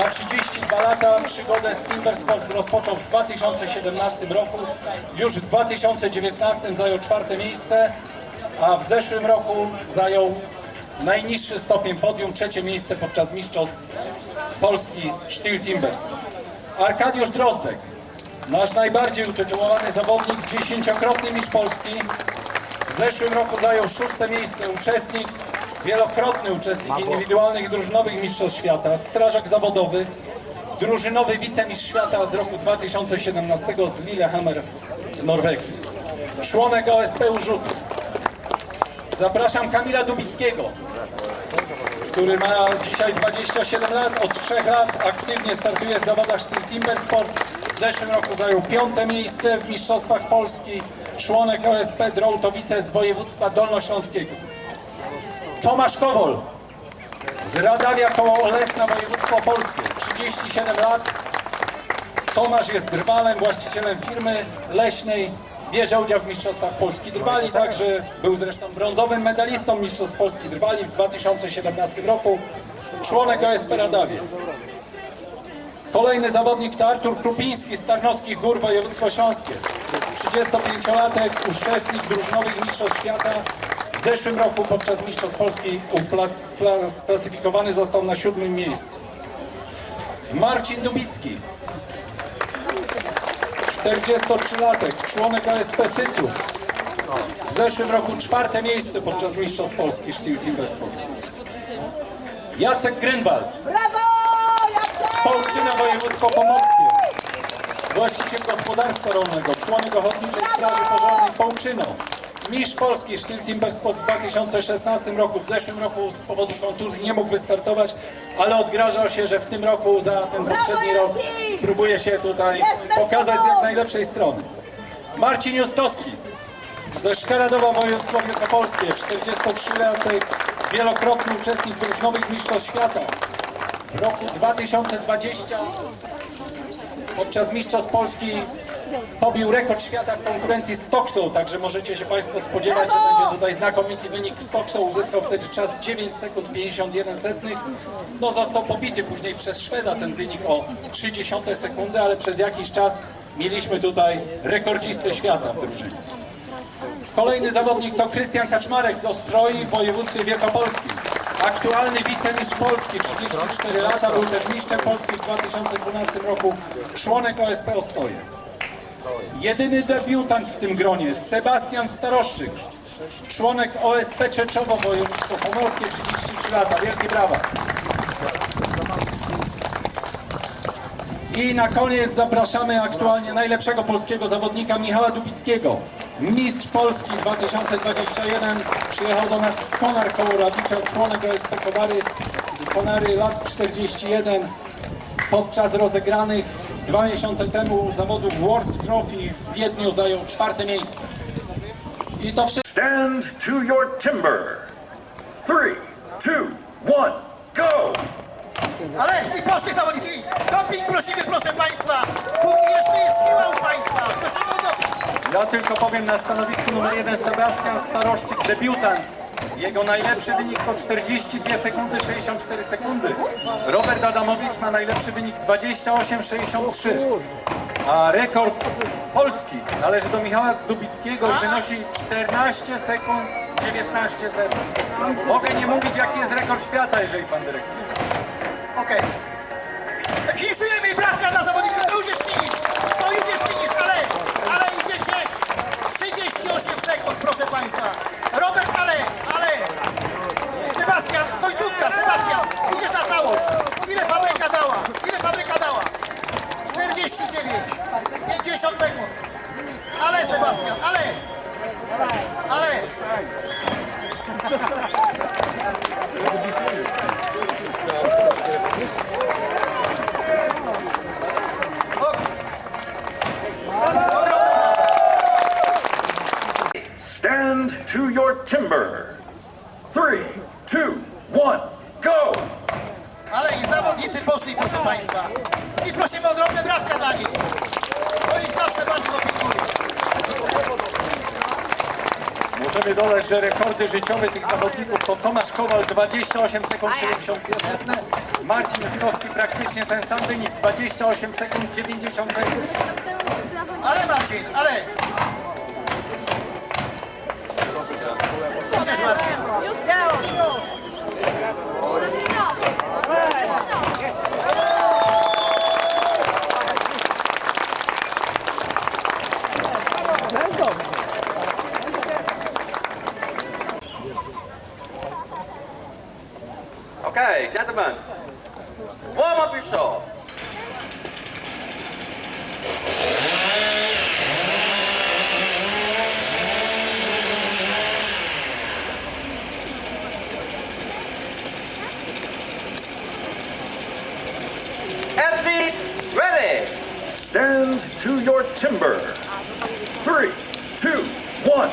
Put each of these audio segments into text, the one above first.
Ma 32 lata, przygodę z Timbersport rozpoczął w 2017 roku. Już w 2019 zajął czwarte miejsce, a w zeszłym roku zajął najniższy stopień podium, trzecie miejsce podczas Mistrzostw Polski Steel Timbersport. Arkadiusz Drozdek, nasz najbardziej utytułowany zawodnik, dziesięciokrotny mistrz Polski. W zeszłym roku zajął szóste miejsce, uczestnik, wielokrotny uczestnik indywidualnych i drużynowych mistrzostw świata, strażak zawodowy, drużynowy wicemistrz świata z roku 2017 z Lillehammer w Norwegii. Członek OSP Urzutu. Zapraszam Kamila Dubickiego, który ma dzisiaj 27 lat, od 3 lat aktywnie startuje w zawodach Steel Timber Sport. W zeszłym roku zajął piąte miejsce w Mistrzostwach Polski, członek OSP Drołtowice z województwa dolnośląskiego. Tomasz Kowol z Radawia koło Olesna, województwo polskie, 37 lat. Tomasz jest drwalem, właścicielem firmy leśnej, bierze udział w Mistrzostwach Polski Drwali, także był zresztą brązowym medalistą Mistrzostw Polski Drwali w 2017 roku, członek OSP Radawie. Kolejny zawodnik to Artur Krupiński z Tarnowskich Gór, województwo śląskie. 35-latek, uczestnik drużynowych mistrzostw świata. W zeszłym roku podczas Mistrzostw Polski sklasyfikowany został na siódmym miejscu. Marcin Dubicki, 43-latek, członek OSP Syców. W zeszłym roku czwarte miejsce podczas Mistrzostw Polski Steel Timber Sports. Jacek Grünwald, Brawo! z Polczyna Województwo Pomorskie. Właściciel gospodarstwa rolnego, członek Ochotniczej Straży Pożarnej Połczyno. Mistrz Polski Steel Timber Sport w 2016 roku. W zeszłym roku z powodu kontuzji nie mógł wystartować, ale odgrażał się, że w tym roku za ten poprzedni rok spróbuje się tutaj pokazać z jak najlepszej strony. Marcin Juskowski ze Szkaradowa Województwo Wielkopolskie, 43-latek, wielokrotny uczestnik drużynowych mistrzostw świata. W roku 2020 podczas Mistrzostw Polski pobił rekord świata w konkurencji z Toksą, także możecie się Państwo spodziewać, że będzie tutaj znakomity wynik z Toksą. Uzyskał wtedy czas 9 sekund 51 setnych. No został pobity później przez Szweda ten wynik o 30 sekundy, ale przez jakiś czas mieliśmy tutaj rekordzistę świata w drużynie. Kolejny zawodnik to Krystian Kaczmarek z Ostroi w województwie wielkopolskim. Aktualny wicemistrz Polski, 34 lata, był też mistrzem Polski w 2012 roku, członek OSP Ostroje. Jedyny debiutant w tym gronie, Sebastian Staroszczyk, członek OSP Czeczowo, województwo pomorskie, 33 lata. Wielkie brawa. I na koniec zapraszamy aktualnie najlepszego polskiego zawodnika Michała Dubickiego. Mistrz Polski 2021 przyjechał do nas z Konar koło Radicza, członek OSP Konary, Konary lat 41. Podczas rozegranych dwa miesiące temu zawodów World Trophy w Wiedniu zajął czwarte miejsce. I to wszystko. Stand to your timber. Three, two, one, go! Ale i poszli zawodnicy! Doping prosimy, proszę Państwa! Póki jeszcze jest siła u Państwa! Prosimy o doping! Ja tylko powiem na stanowisku numer jeden Sebastian Staroszczyk, debiutant. Jego najlepszy wynik to 42 sekundy 64 sekundy. Robert Adamowicz ma najlepszy wynik 28,63. A rekord Polski należy do Michała Dubickiego i wynosi 14 sekund 19 sekund. Mogę nie mówić jaki jest rekord świata, jeżeli pan dyrektor. Okej. Finiszujemy timber. Three, two, one, go! Ale i zawodnicy poszli, proszę Państwa. I prosimy o drobne brawka dla nich. To ich zawsze bardzo dopinguje. Możemy dodać, że rekordy życiowe tych zawodników to Tomasz Kowal 28 sekund 72 setne, Marcin Juskowski praktycznie ten sam wynik, 28 sekund 90 sekund. Ale Marcin, ale... Idziesz Marcin. Stand to your timber. Three, two, one,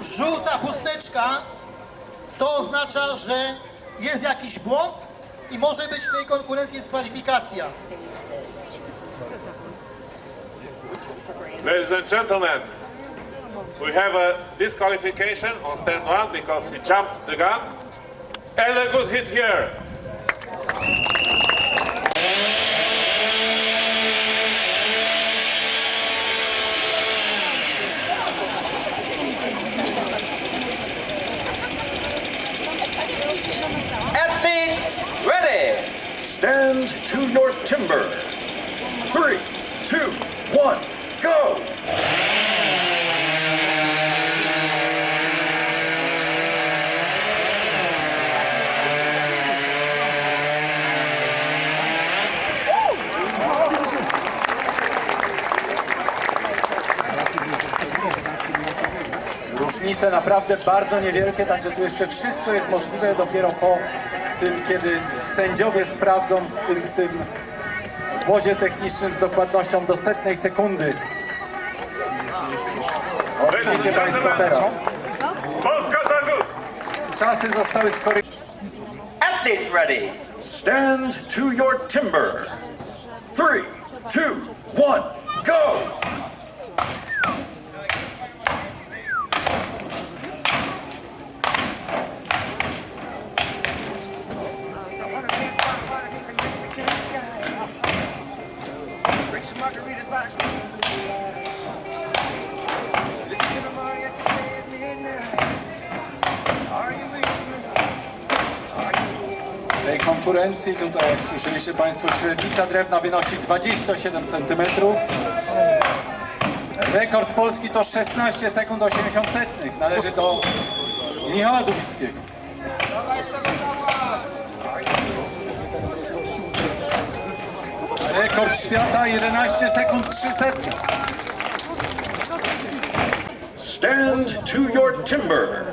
żółta chusteczka. To oznacza, że jest jakiś błąd i może być w tej konkurencji dyskwalifikacja. Ladies and gentlemen, we have a disqualification on stand one because he jumped the gun. And a good hit here. Athlete, ready. Stand to your timber. Three, two, one, go! Różnice naprawdę bardzo niewielkie, także tu jeszcze wszystko jest możliwe dopiero po tym, kiedy sędziowie sprawdzą w tym, w tym wozie technicznym z dokładnością do setnej sekundy. Widzicie Państwo teraz. guys are good. Czasy zostały skorygowane. Athlete, ready. Stand to your timber. Three, two, one, go! Drink some margaritas by the. Listen to the mariachi play at midnight. Are you with me? Are you W tej konkurencji tutaj, jak słyszeliście Państwo, średnica drewna wynosi 27 cm. Rekord polski to 16 sekund 80 setnych. Należy do Michała Dubickiego. Rekord świata 11 sekund 3 setnych. Stand to your timber.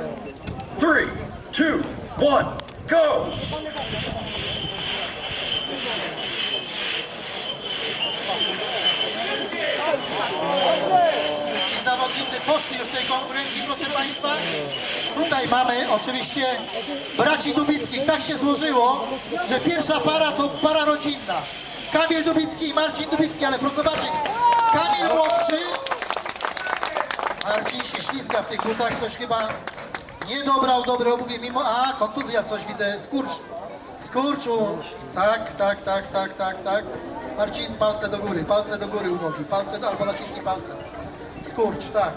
Three, two, one, go! I zawodnicy poszli już tej konkurencji, proszę Państwa. Tutaj mamy oczywiście braci Dubickich. Tak się złożyło, że pierwsza para to para rodzinna. Kamil Dubicki i Marcin Dubicki, ale proszę zobaczyć, Kamil młodszy, Marcin się ślizga w tych butach, coś chyba nie dobrał dobre obuwie, mimo, a kontuzja coś widzę, skurcz, skurczu, tak, tak, tak, tak, tak, tak. Marcin, palce do góry, palce do góry u nogi, palce, albo naciśnij palce. Skurcz, tak.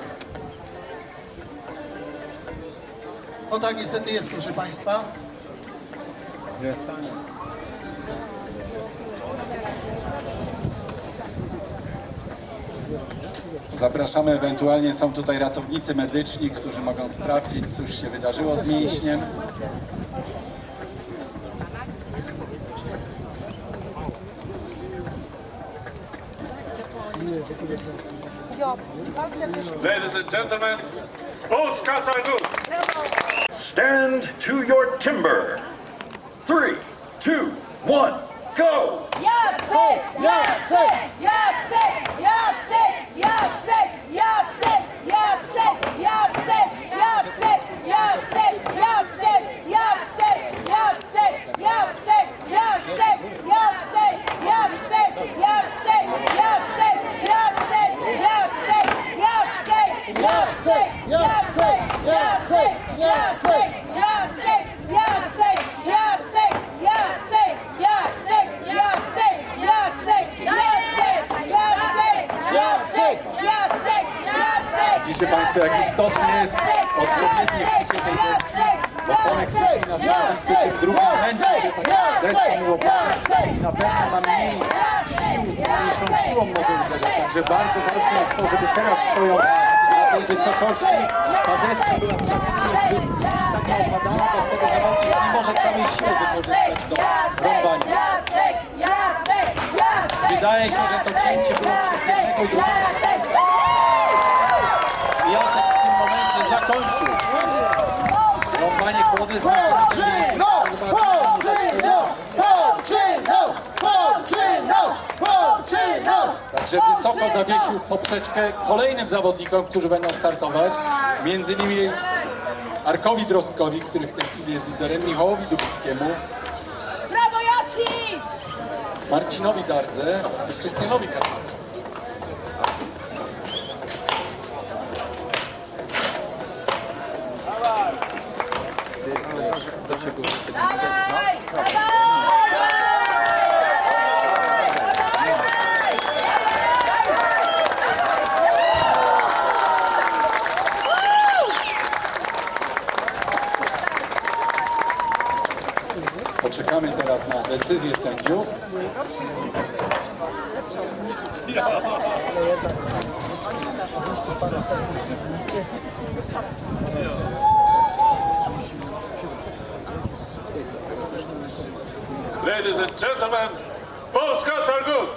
No tak niestety jest, proszę Państwa. Zapraszamy, ewentualnie są tutaj ratownicy medyczni, którzy mogą sprawdzić, cóż się wydarzyło z mięśniem. Ladies and gentlemen, are good. Stand to your timber. Three, two, one, go! Jacek! Jacek! Jacek! Jacek! Jacek! Państwo, jak istotne jest odpowiednie bicie tej deski. Bo Tomek chwili na stanowisku tym drugim męczy się tak deską łopatą i na pewno ma mniej sił, z mniejszą siłą może uderzać. Także bardzo ważne jest to, żeby teraz stojąc tej wysokości, ta deska była stabilnie tak opadana, bo wtedy zawodnik nie może całej siły wykorzystać do rąbania. Wydaje się, że to cięcie było przez jednego i drugiego zawodnika. Jacek w tym momencie zakończył rąbanie kłody z Także wysoko zawiesił poprzeczkę kolejnym zawodnikom, którzy będą startować. Między innymi Arkowi Drostkowi, który w tej chwili jest liderem, Michałowi Dubickiemu! Marcinowi Dardze i Krystianowi Karnowi. Dawaj! Dawaj! czekamy teraz na decyzję sędziów. Ladies and gentlemen, Polska Czargów!